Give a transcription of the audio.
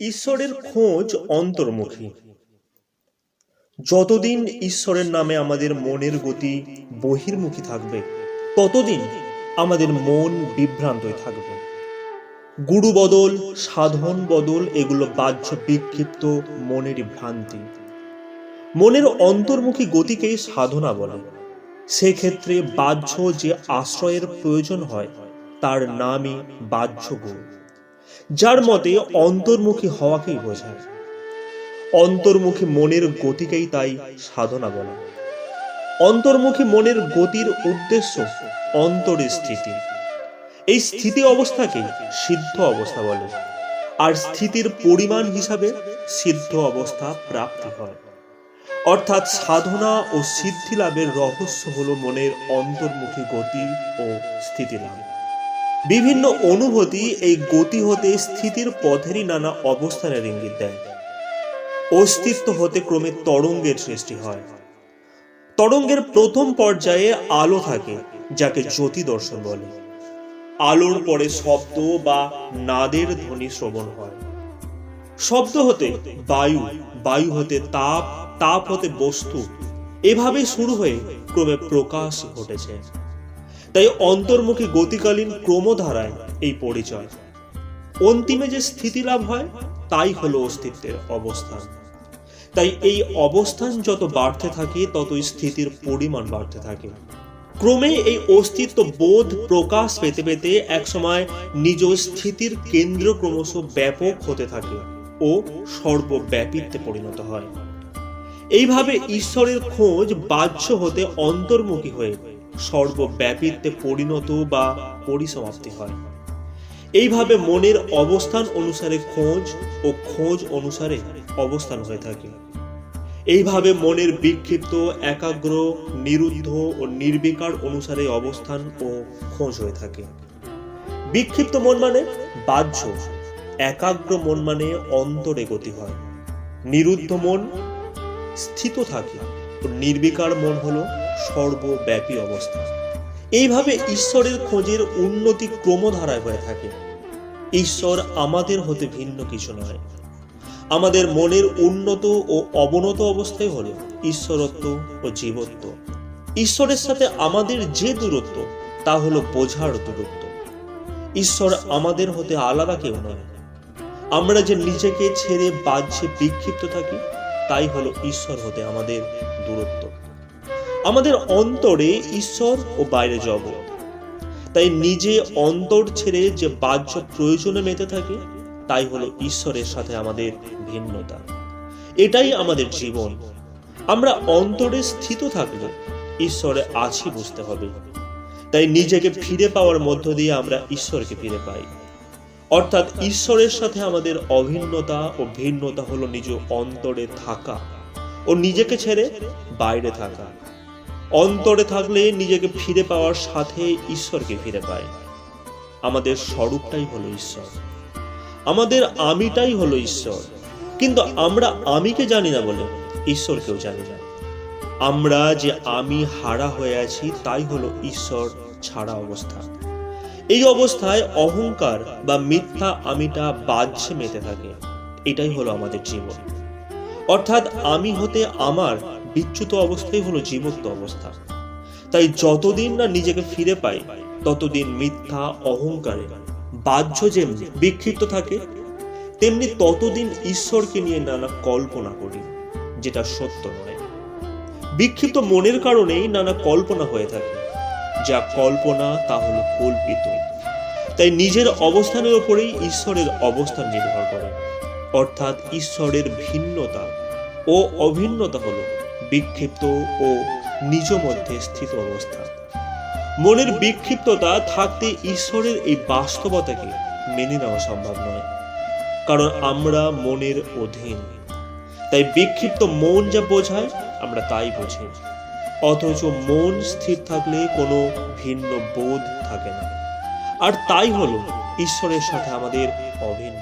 ঈশ্বরের খোঁজ অন্তর্মুখী। যতদিন ঈশ্বরের নামে আমাদের মনের গতি বহির্মুখী থাকবে, ততদিন আমাদের মন বিভ্রান্তই থাকবে। গুরু বদল সাধন বদল, এগুলো বাহ্য বিক্ষিপ্ত মনেরই ভ্রান্তি। মনের অন্তর্মুখী গতিকেই সাধনা বলে। সেক্ষেত্রে বাহ্য যে আশ্রয়ের প্রয়োজন হয়, তার নামই বাহ্য গুণ যার মতে অন্তর্মুখী হওয়াকেই বোঝায়। অন্তর্মুখী মনের গতিকেই তাই সাধনা বলে। অন্তর্মুখী মনের গতির উদ্দেশ্য অন্তরের স্থিতি। এই স্থিতি অবস্থাকে সিদ্ধ অবস্থা বলে। আর স্থিতির পরিমাণ হিসাবে সিদ্ধ অবস্থা প্রাপ্তি হয়। অর্থাৎ সাধনা ও সিদ্ধি লাভের রহস্য হলো মনের অন্তর্মুখী গতি ও স্থিতি লাভ বিভিন্ন অনুভূতি এই গতি হতে স্থিতির পথেরই নানা অবস্থানের ইঙ্গিত দেয়। অস্তিত্ব হতে ক্রমে তরঙ্গের সৃষ্টি হয়। তরঙ্গের প্রথম পর্যায়ে আলো থাকে, যাকে জ্যোতি দর্শন বলে। আলোর পরে শব্দ বা নাদের ধ্বনি শ্রবণ হয়। শব্দ হতে বায়ু বায়ু হতে তাপ তাপ হতে বস্তু। এভাবে শুরু হয়ে ক্রমে প্রকাশ ঘটেছে। তাই অন্তর্মুখী গতিকালীন ক্রমধারায় এই পরিচয়। অন্তিমে যে স্থিতি লাভ হয়, তাই হলো অস্তিত্বের অবস্থান। তাই এই অবস্থান যত বাড়তে থাকে, ততই স্থিতির পরিমাণ বাড়তে থাকে। ক্রমে এই অস্তিত্ব বোধ প্রকাশ পেতে পেতে একসময় নিজ স্থিতির কেন্দ্র ক্রমশ ব্যাপক হতে থাকে ও সর্বব্যাপিত্বে পরিণত হয়। এইভাবে ঈশ্বরের খোঁজ বাহ্য হতে অন্তর্মুখী হয়ে সর্বব্যাপিত্বে পরিণত বা পরিসমাপ্তি হয়। এইভাবে মনের অবস্থান অনুসারে খোঁজ ও খোঁজ অনুসারে অবস্থান হয়ে থাকে। এইভাবে মনের বিক্ষিপ্ত, একাগ্র, নিরুদ্ধ ও নির্বিকার অনুসারে অবস্থান ও খোঁজ হয়ে থাকে। বিক্ষিপ্ত মন মানে বাহ্য, একাগ্র মন মানে অন্তরে গতি হয়। নিরুদ্ধ মন স্থিত থাকে ও নির্বিকার মন হলো সর্বব্যাপী অবস্থা। এইভাবে ঈশ্বরের খোঁজের উন্নতি ক্রমধারায় হয়ে থাকে। ঈশ্বর আমাদের হতে ভিন্ন কিছু নয়। আমাদের মনের উন্নত ও অবনত অবস্থায় হলো ঈশ্বরত্ব ও জীবত্ব। ঈশ্বরের সাথে আমাদের যে দূরত্ব, তা হলো বোঝার দূরত্ব। ঈশ্বর আমাদের হতে আলাদা কেউ নয়। আমরা যে নিজেকে ছেড়ে বাহ্যে বিক্ষিপ্ত থাকি, তাই হলো ঈশ্বর হতে আমাদের দূরত্ব। আমাদের অন্তরে ঈশ্বর ও বাইরে জগৎ। তাই নিজে অন্তর ছেড়ে যে বাহ্য প্রয়োজনে মেতে থাকে, তাই হলো ঈশ্বরের সাথে আমাদের ভিন্নতা। এটাই আমাদের জীবন। আমরা অন্তরে স্থিত থাকলে ঈশ্বরে আছি বুঝতে হবে। তাই নিজেকে ফিরে পাওয়ার মধ্য দিয়ে আমরা ঈশ্বরকে ফিরে পাই। অর্থাৎ ঈশ্বরের সাথে আমাদের অভিন্নতা ও ভিন্নতা হলো নিজ অন্তরে থাকা ও নিজেকে ছেড়ে বাইরে থাকা। অন্তরে থাকলে নিজেকে ফিরে পাওয়ার সাথে ঈশ্বরকে ফিরে পায়। আমাদের স্বরূপটাই হলো ঈশ্বর। আমাদের আমিটাই হলো ঈশ্বর। কিন্তু আমরা আমিকে জানি না বলে ঈশ্বরকেও জানি না। আমরা যে আমি হারা হয়ে আছি, তাই হলো ঈশ্বর ছাড়া অবস্থা। এই অবস্থায় অহংকার বা মিথ্যা আমিটা বাজছে মেতে থাকে। এটাই হলো আমাদের জীবন। অর্থাৎ আমি হতে আমার বিচ্যুত অবস্থাই হলো জীবন্ত অবস্থা। তাই যতদিন না নিজেকে ফিরে পাই, ততদিন মিথ্যা, অহংকারে বাহ্য যে বিক্ষিপ্ত থাকে, তেমনি ততদিন ঈশ্বরকে নিয়ে নানা কল্পনা করি, যেটা সত্য নয়। বিক্ষিপ্ত মনের কারণেই নানা কল্পনা হয়ে থাকে। যা কল্পনা, তা হলো কল্পিত। তাই নিজের অবস্থানের ওপরেই ঈশ্বরের অবস্থান নির্ভর করে। অর্থাৎ ঈশ্বরের ভিন্নতা ও অভিন্নতা হলো বিক্ষিপ্ত ও নিজ মধ্যে স্থিত অবস্থা। মনের বিক্ষিপ্ততা থাকতে ঈশ্বরের এই বাস্তবতাকে মেনে নেওয়া সম্ভব নয়, কারণ আমরা মনের অধীন। তাই বিক্ষিপ্ত মন যা বোঝায়, আমরা তাই বুঝি। অথচ মন স্থির থাকলে কোনো ভিন্ন বোধ থাকে না। আর তাই হলো ঈশ্বরের সাথে আমাদের অভিন্ন।